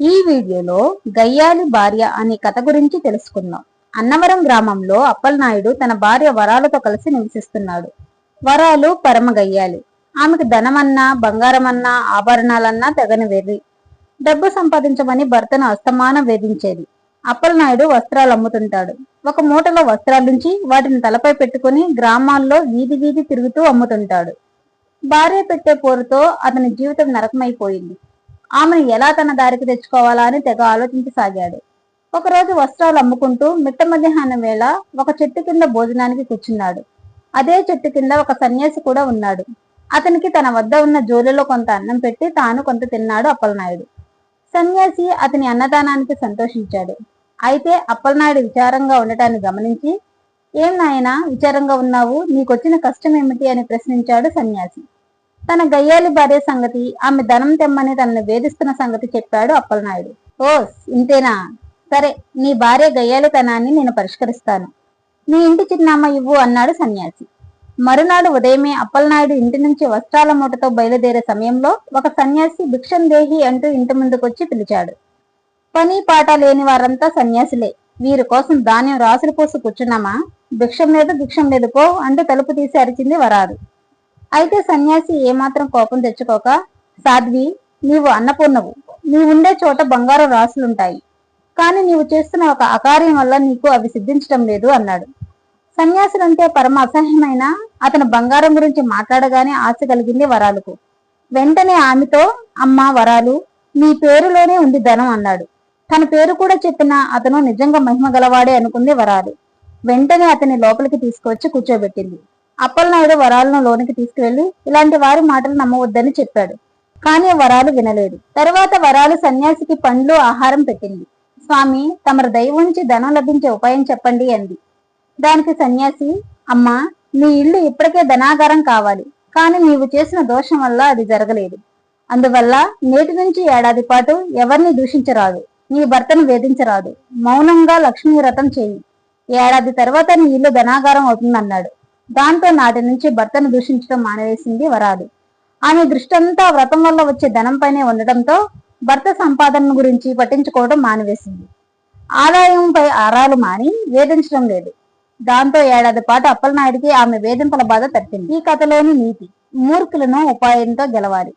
ఈ వీడియోలో గయ్యాలి భార్య అనే కథ గురించి తెలుసుకుందాం. అన్నవరం గ్రామంలో అప్పలనాయుడు తన భార్య వరాలతో కలిసి నివసిస్తున్నాడు. వరాలు పరమ గయ్యాలి ఆమెకు ధనమన్నా బంగారమన్నా ఆభరణాలన్నా తెగని వెర్రి. డబ్బు సంపాదించమని భర్తను అస్తమానం వేధించేది. అప్పలనాయుడు వస్త్రాలు అమ్ముతుంటాడు. ఒక మూటలో వస్త్రాలుంచి వాటిని తలపై పెట్టుకుని గ్రామాల్లో వీధి వీధి తిరుగుతూ అమ్ముతుంటాడు. భార్య పెట్టే పోరుతో అతని జీవితం నరకమైపోయింది. ఆమెను ఎలా తన దారికి తెచ్చుకోవాలా అని తెగ ఆలోచించసాగాడు. ఒకరోజు వస్త్రాలు అమ్ముకుంటూ మిట్ట మధ్యాహ్నం వేళ ఒక చెట్టు కింద భోజనానికి కూర్చున్నాడు. అదే చెట్టు కింద ఒక సన్యాసి కూడా ఉన్నాడు. అతనికి తన వద్ద ఉన్న జోలిలో కొంత అన్నం పెట్టి తాను కొంత తిన్నాడు అప్పలనాయుడు. సన్యాసి అతని అన్నదానానికి సంతోషించాడు. అయితే అప్పలనాయుడు విచారంగా ఉండటాన్ని గమనించి ఏం నాయనా విచారంగా ఉన్నావు? నీకొచ్చిన కష్టం ఏమిటి? అని ప్రశ్నించాడు సన్యాసి. తన గయ్యాలి భార్య సంగతి ఆమె ధనం తెమ్మని తనను వేధిస్తున్న సంగతి చెప్పాడు అప్పలనాయుడు. ఓ ఇంతేనా? సరే నీ భార్య గయ్యాలితనాన్ని నేను పరిష్కరిస్తాను. నీ ఇంటి చిరునామా ఇవ్వు అన్నాడు సన్యాసి. మరునాడు ఉదయమే అప్పలనాయుడు ఇంటి నుంచి వస్త్రాల మూటతో బయలుదేరే సమయంలో ఒక సన్యాసి భిక్షం దేహి అంటూ ఇంటి ముందుకొచ్చి పిలిచాడు. పని పాట లేని వారంతా సన్యాసులే. వీరి కోసం ధాన్యం రాసులు పోసి కూర్చున్నామా? భిక్షం లేదు భిక్షం లేదు పో అంటూ తలుపు తీసి అరిచింది వరారు అయితే సన్యాసి ఏమాత్రం కోపం తెచ్చుకోక సాధ్వి నీవు అన్నపూర్ణవు. నీవుండే చోట బంగారు రాసులుంటాయి. కానీ నీవు చేస్తున్న ఒక అకార్యం వల్ల నీకు అవి సిద్ధించడం లేదు అన్నాడు. సన్యాసులంటే పరమ అసహ్యమైన అతను బంగారం గురించి మాట్లాడగానే ఆశ కలిగింది వరాలకు. వెంటనే ఆమెతో అమ్మా వరాలు నీ పేరులోనే ఉంది ధనం అన్నాడు. తన పేరు కూడా చెప్పిన అతను నిజంగా మహిమ గలవాడే అనుకుంది వరాలు. వెంటనే అతని లోపలికి తీసుకువచ్చి కూర్చోబెట్టింది. అప్పలనాయుడు వరాలను లోనికి తీసుకువెళ్ళి ఇలాంటి వారి మాటలు నమ్మవద్దని చెప్పాడు. కానీ వరాలు వినలేదు. తరువాత వరాలు సన్యాసికి పండ్లు ఆహారం పెట్టింది. స్వామి తమరు దయ ఉంచి ధనం లభించే ఉపాయం చెప్పండి అంది. దానికి సన్యాసి అమ్మా నీ ఇల్లు ఇప్పటికే ధనాగారం కావాలి. కానీ నీవు చేసిన దోషం వల్ల అది జరగలేదు. అందువల్ల నేటి నుంచి ఏడాది పాటు ఎవరిని దూషించరాదు. నీ భర్తను వేధించరాదు. మౌనంగా లక్ష్మీ వ్రతం చేయి. ఏడాది తర్వాత నీ ఇల్లు ధనాగారం అవుతుందన్నాడు. దాంతో నాటి నుంచి భర్తను దూషించడం మానేసింది వరాలు. ఆమె దృష్టంతా వ్రతం వల్ల వచ్చే ధనంపైనే ఉండటంతో భర్త సంపాదన గురించి పట్టించుకోవడం మానివేసింది. ఆదాయంపై ఆరాలు మాని వేధించడం లేదు. దాంతో ఏడాది పాటు అప్పలనాయుడికి ఆమె వేధింపుల బాధ తప్పింది ఈ కథలోని నీతి మూర్ఖులను ఉపాయంతో గెలవాలి.